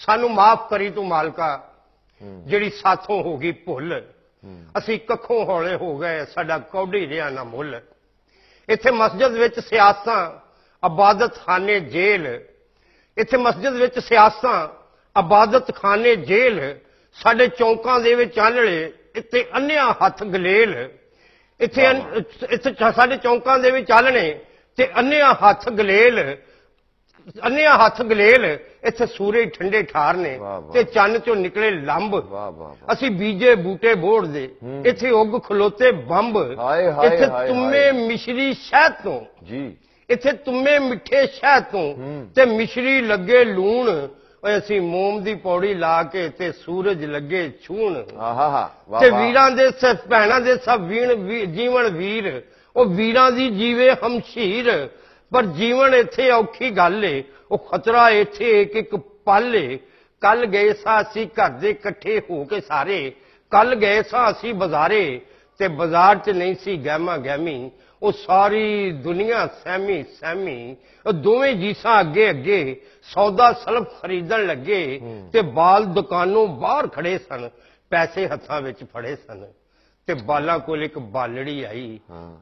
ਸਾਨੂੰ ਮਾਫ ਕਰੀ ਤੂੰ ਮਾਲਕਾ। ਜਿਹੜੀ ਸਾਥੋਂ ਹੋ ਗਈ ਭੁੱਲ ਅਸੀਂ ਕੱਖੋਂ ਹੌਲੇ ਹੋ ਗਏ ਸਾਡਾ ਕੌਡੀ ਰਿਆ ਨਾ ਮੁੱਲ। ਇੱਥੇ ਮਸਜਿਦ ਵਿੱਚ ਸਿਆਸਾਂ ਇਬਾਦਤਖਾਨੇ ਜੇਲ੍ਹ। ਇੱਥੇ ਮਸਜਿਦ ਵਿੱਚ ਸਿਆਸਾਂ ਇਬਾਦਤਖਾਨੇ ਜੇਲ੍ਹ। ਸਾਡੇ ਚੌਂਕਾਂ ਦੇ ਵਿੱਚ ਆਲੜੇ ਇੱਥੇ ਅੰਨਿਆ ਹੱਥ ਗਲੇਲ। ਇੱਥੇ ਇੱਥੇ ਸਾਡੇ ਚੌਂਕਾਂ ਦੇ ਵਿੱਚ ਆਲਣੇ ਤੇ ਅੰਨਿਆ ਹੱਥ ਗਲੇਲ। ਅੰਨਿਆ ਹੱਥ ਗਲੇਲ ਇੱਥੇ ਸੂਰਜ ਠੰਡੇ ਠਾਰ ਨੇ। ਤੇ ਚੰਨ ਚੋਂ ਨਿਕਲੇ ਲੰਬ। ਅਸੀਂ ਬੀਜੇ ਬੂਟੇ ਬੋੜ ਦੇ। ਇੱਥੇ ਉੱਗ ਖਲੋਤੇ ਬੰਬ। ਇੱਥੇ ਤੁਮੇ। ਮਿਸ਼ਰੀ ਸ਼ਹਿਦ ਤੋਂ। ਜੀ। ਇੱਥੇ ਤੁਮੇ ਮਿੱਠੇ ਸ਼ਹਿਦ ਤੋਂ। ਤੇ ਮਿਸ਼ਰੀ ਲੱਗੇ ਲੂਣ। ਓਏ ਅਸੀਂ ਮੋਮ ਦੀ ਪੌੜੀ ਲਾ ਕੇ ਤੇ ਸੂਰਜ ਲੱਗੇ ਛੂਣ ਤੇ। ਵੀਰਾਂ ਦੇ ਸ ਭੈਣਾਂ ਦੇ ਸਭ ਵੀਣ ਜੀਵਨ ਵੀਰ। ਉਹ ਵੀਰਾਂ ਦੀ ਜੀਵੇ ਹਮਸ਼ੀਰ। ਪਰ ਜੀਵਨ ਇੱਥੇ ਔਖੀ ਗੱਲ ਏ। ਉਹ ਖਤਰਾ ਇੱਥੇ ਇੱਕ ਇੱਕ ਪਲ ਏ। ਕੱਲ ਗਏ ਸਾਂ ਅਸੀਂ ਘਰ ਦੇ ਇਕੱਠੇ ਹੋ ਕੇ ਸਾਰੇ। ਕੱਲ ਗਏ ਸਾਂ ਅਸੀਂ ਬਾਜ਼ਾਰੇ ਤੇ ਬਾਜ਼ਾਰ 'ਚ ਨਹੀਂ ਸੀ ਗਹਿਮਾ ਗਹਿਮੀ। ਉਹ ਸਾਰੀ ਦੁਨੀਆ ਸਹਿਮੀ ਸਹਿਮੀ। ਉਹ ਦੋਵੇਂ ਜੀਸਾਂ ਅੱਗੇ ਅੱਗੇ ਸੌਦਾ ਸਲਫ ਖਰੀਦਣ ਲੱਗੇ ਤੇ ਬਾਲ ਦੁਕਾਨੋਂ ਬਾਹਰ ਖੜੇ ਸਨ। ਪੈਸੇ ਹੱਥਾਂ ਵਿੱਚ ਫੜੇ ਸਨ। ਤੇ ਬਾਲਾਂ ਕੋਲ ਇੱਕ ਬਾਲੜੀ ਆਈ।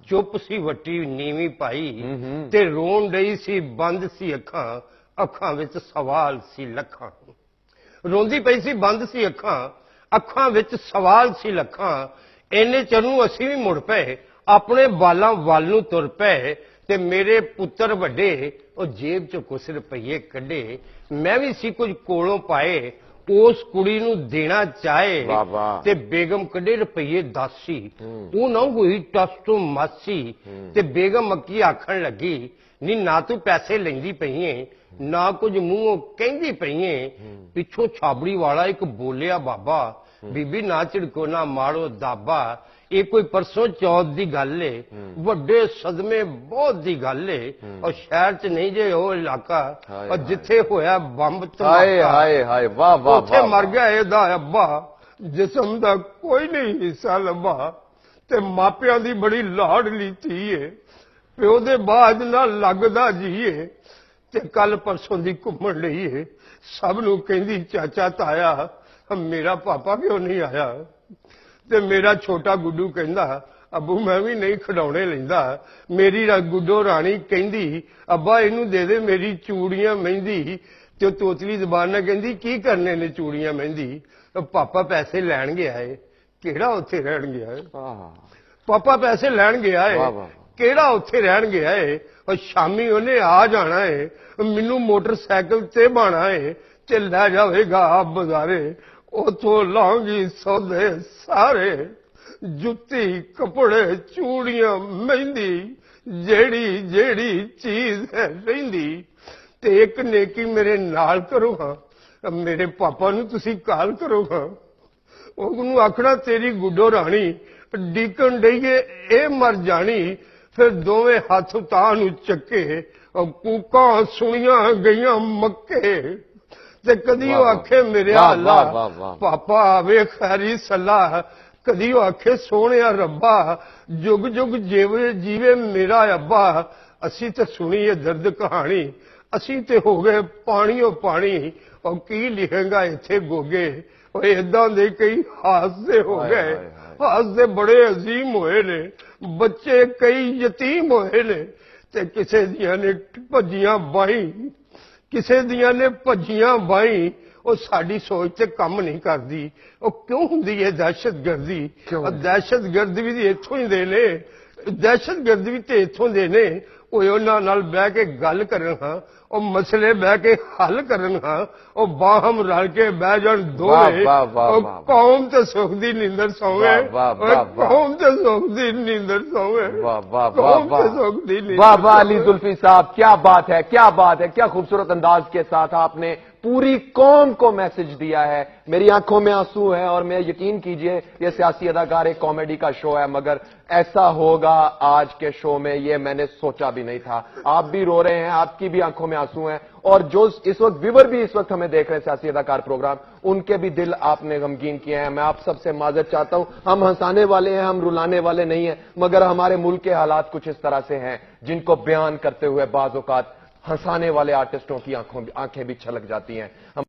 ਚੁੱਪ ਸੀ ਵੱਟੀ ਨੀਵੀਂ ਪਾਈ। ਤੇ ਰੋਣ ਡਈ ਸੀ ਬੰਦ ਸੀ ਅੱਖਾਂ ਅੱਖਾਂ ਵਿੱਚ ਸਵਾਲ ਸੀ ਲੱਖਾਂ ਰੋਂਦੀ ਪਈ ਸੀ ਬੰਦ ਸੀ ਅੱਖਾਂ ਅੱਖਾਂ ਵਿੱਚ ਸਵਾਲ ਸੀ ਲੱਖਾਂ ਇੰਨੇ ਚਿਰ ਨੂੰ ਅਸੀਂ ਵੀ ਮੁੜ ਪਏ ਆਪਣੇ ਬਾਲਾਂ ਵੱਲ ਨੂੰ ਤੁਰ ਪਏ ਤੇ ਮੇਰੇ ਪੁੱਤਰ ਵੱਡੇ ਉਹ ਜੇਬ ਚੋਂ ਕੁਛ ਰੁਪਈਏ ਕੱਢੇ ਮੈਂ ਵੀ ਸੀ ਕੁਝ ਕੋਲੋਂ ਪਾਏ ਉਸ ਕੁੜੀ ਨੂੰ ਦੇਣਾ ਚਾਹੇ। ਤੇ ਬੇਗਮ ਕੱਢੇ ਰੁਪਈਏ 10 ਸੀ ਉਹ ਨਾ ਹੋਈ ਟਸ ਤੋਂ ਮਾਸੀ। ਤੇ ਬੇਗਮ ਅੱਕੀ ਆਖਣ ਲੱਗੀ ਨੀ ਨਾ ਤੂੰ ਪੈਸੇ ਲੈਂਦੀ ਪਈਏ ਨਾ ਕੁਝ ਮੂੰਹੋਂ ਕਹਿੰਦੀ ਪਈਏ। ਪਿੱਛੋਂ ਛਾਬੜੀ ਵਾਲਾ ਇੱਕ ਬੋਲਿਆ ਬਾਬਾ ਬੀਬੀ ਨਾ ਝਿੜਕੋ ਨਾ ਮਾਰੋ ਦਾਬਾ। ਇਹ ਕੋਈ ਪਰਸੋਂ ਚੌਥ ਦੀ ਗੱਲ ਏ ਵੱਡੇ ਸਦਮੇ ਬਹੁਤ ਦੀ ਗੱਲ ਏ ਔਰ ਸ਼ਹਿਰ 'ਚ ਨਹੀਂ ਜੇ ਉਹ ਇਲਾਕਾ ਔਰ ਜਿੱਥੇ ਹੋਇਆ ਬੰਬ ਹਾਏ ਧਮਾਕਾ ਹਾਏ ਹਾਏ ਵਾਹ ਵਾਹ ਉੱਥੇ ਮਰ। ਗਿਆ ਇਹਦਾ ਅੱਬਾ ਜਿਸਮ ਦਾ ਕੋਈ ਨਹੀਂ ਹਿੱਸਾ ਲੱਭਾ ਤੇ ਮਾਪਿਆਂ ਦੀ ਬੜੀ ਲਾਡਲੀ ਧੀ ਏ ਪਿਓ ਦੇ ਬਾਅਦ ਨਾਲ ਲੱਗਦਾ ਜੀਏ ਤੇ ਕੱਲ ਪਰਸੋਂ ਦੀ ਘੁੰਮਣ ਲਈ ਏ ਸਭ ਨੂੰ ਕਹਿੰਦੀ ਚਾਚਾ ਤਾਇਆ ਮੇਰਾ ਪਾਪਾ ਕਿਉਂ ਨਹੀਂ ਆਇਆ? ਤੇ ਮੇਰਾ ਛੋਟਾ ਗੁੱਡੂ ਕਹਿੰਦਾ ਅੱਬੂ ਮੈਂ ਵੀ ਨਹੀਂ ਖਡਾਉਣੇ ਲੈਂਦਾ। ਮੇਰੀ ਰਾ- ਗੁੱਡੋ ਰਾਣੀ ਕਹਿੰਦੀ ਅੱਬਾ ਇਹਨੂੰ ਦੇ ਦੇ ਮੇਰੀ ਚੂੜੀਆਂ ਮਹਿੰਦੀ। ਤੇ ਉਹ ਤੋਤਲੀ ਜ਼ਬਾਨ ਨਾਲ ਕਹਿੰਦੀ ਕੀ ਕਰਨੇ ਨੇ ਚੂੜੀਆਂ ਮਹਿੰਦੀ? ਪਾਪਾ ਪੈਸੇ ਲੈਣ ਗਿਆ ਏ। ਕਿਹੜਾ ਉੱਥੇ ਰਹਿਣ ਗਿਆ ਏ? ਆਹ ਪਾਪਾ ਪੈਸੇ ਲੈਣ ਗਿਆ ਏ। ਵਾਹ, ਵਾਹ, ਵਾਹ। ਕਿਹੜਾ ਉੱਥੇ ਰਹਿਣ ਗਿਆ ਏ? ਉਹ ਸ਼ਾਮੀ ਉਹਨੇ ਆ ਜਾਣਾ ਏ। ਮੈਨੂੰ ਮੋਟਰਸਾਈਕਲ ਤੇ ਬਾਣਾ ਏ। ਤੇ ਲੈ ਜਾਵੇਗਾ ਬਾਜ਼ਾਰੇ। ਉਥੋਂ ਲਾਂਗੀ ਸੌਦੇ ਸਾਰੇ। ਜੁੱਤੀ, ਕੱਪੜੇ, ਚੂੜੀਆਂ ਮਹਿੰਦੀ, ਜਿਹੜੀ ਜਿਹੜੀ ਚੀਜ਼ ਹੈ ਰਹਿੰਦੀ ਤੇ ਇੱਕ ਨੇਕੀ ਮੇਰੇ ਨਾਲ ਕਰੋ ਹਾਂ। ਮੇਰੇ ਪਾਪਾ ਨੂੰ ਤੁਸੀਂ ਕਾਲ ਕਰੋ ਹਾਂ। ਉਹਨੂੰ ਆਖਣਾ, ਤੇਰੀ ਗੁੱਡੋ ਰਾਣੀ ਡੀਕਣ ਡਈਏ ਇਹ ਮਰ ਜਾਣੀ। ਫਿਰ ਦੋਵੇਂ ਹੱਥ ਤਾਂ ਨੂੰ ਚੱਕੇ, ਕੂਕਾਂ ਸੁਣੀਆਂ ਗਈਆਂ ਮੱਕੇ। ਤੇ ਕਦੀ ਉਹ ਆਖੇ ਮੇਰੇ ਅੱਲਾ। ਪਾਪਾ ਆਵੇ ਖੈਰੀ ਸਲਾਹ ਕਦੀ ਉਹ ਆਖੇ ਸੋਹਣਿਆ ਰੱਬਾ ਜੁਗ ਜੁਗ ਜੀਵੇ ਜੀਵੇ ਮੇਰਾ ਅੱਬਾ। ਅਸੀਂ ਤੇ ਸੁਣੀ ਇਹ ਦਰਦ ਕਹਾਣੀ। ਅਸੀਂ ਤੇ ਹੋ ਗਏ ਪਾਣੀਓ ਪਾਣੀ। ਉਹ ਕੀ ਲਿਖੇਗਾ ਇੱਥੇ ਗੋਗੇ? ਉਹ ਇਦਾਂ ਦੇ ਕਈ ਹਾਦਸੇ ਹੋ ਗਏ। ਹਾਦਸੇ ਬੜੇ ਅਜ਼ੀਮ ਹੋਏ ਨੇ। ਬੱਚੇ ਕਈ ਯਤੀਮ ਹੋਏ ਨੇ। ਤੇ ਕਿਸੇ ਦੀਆਂ ਨੇ ਭੱਜੀਆਂ ਬਾਈ ਕਿਸੇ ਦੀਆਂ ਨੇ ਭੱਜੀਆਂ ਬਾਈ ਉਹ ਸਾਡੀ ਸੋਚ ਤੇ ਕੰਮ ਨਹੀਂ ਕਰਦੀ। ਉਹ ਕਿਉਂ ਹੁੰਦੀ ਹੈ ਦਹਿਸ਼ਤਗਰਦੀ? ਉਹ ਦਹਿਸ਼ਤਗਰਦ ਵੀ ਇੱਥੋਂ ਹੀ ਦੇ ਨੇ। ਦਹਿਸ਼ਤਗਰਦ ਵੀ ਤੇ ਇੱਥੋਂ ਦੇ ਨੇ। ਉਹ ਉਹਨਾਂ ਨਾਲ ਬਹਿ ਕੇ ਗੱਲ ਕਰਨ ਹਾਂ। وہ مچھلے بہ کے حل کرنا ہاں، وہ باہم رل کے بہ جان دو قوم تو سوکھ دی نیندر سوگے قوم تو سوکھ دی نیندر سوگے سوکھ بابا علی زلفی صاحب کیا بات ہے کیا بات ہے کیا خوبصورت انداز کے ساتھ آپ نے पूरी कौम को मैसेज दिया है। मेरी आँखों में आँसू है और मैं यकीन कीजिए यह सियासी अदाकार एक कॉमेडी का शो है, मगर ऐसा होगा आज के शो में यह मैंने सोचा भी नहीं था। आप भी रो रहे हैं, आपकी भी आँखों में आँसू हैं, और जो इस वक्त, व्यूवर भी इस वक्त हमें देख रहे हैं सियासी अदाकार प्रोग्राम, उनके भी दिल आपने गमगीन किए हैं। मैं आप सबसे माजर चाहता हूँ, हम हंसाने वाले हैं, हम रुलाने वाले नहीं हैं, मगर हमारे मुल्क के हालात कुछ इस तरह से हैं, जिनको बयान करते हुए बाज औकात हंसाने वाले आर्टिस्टों की आंखों आंखें भी छलक जाती हैं हम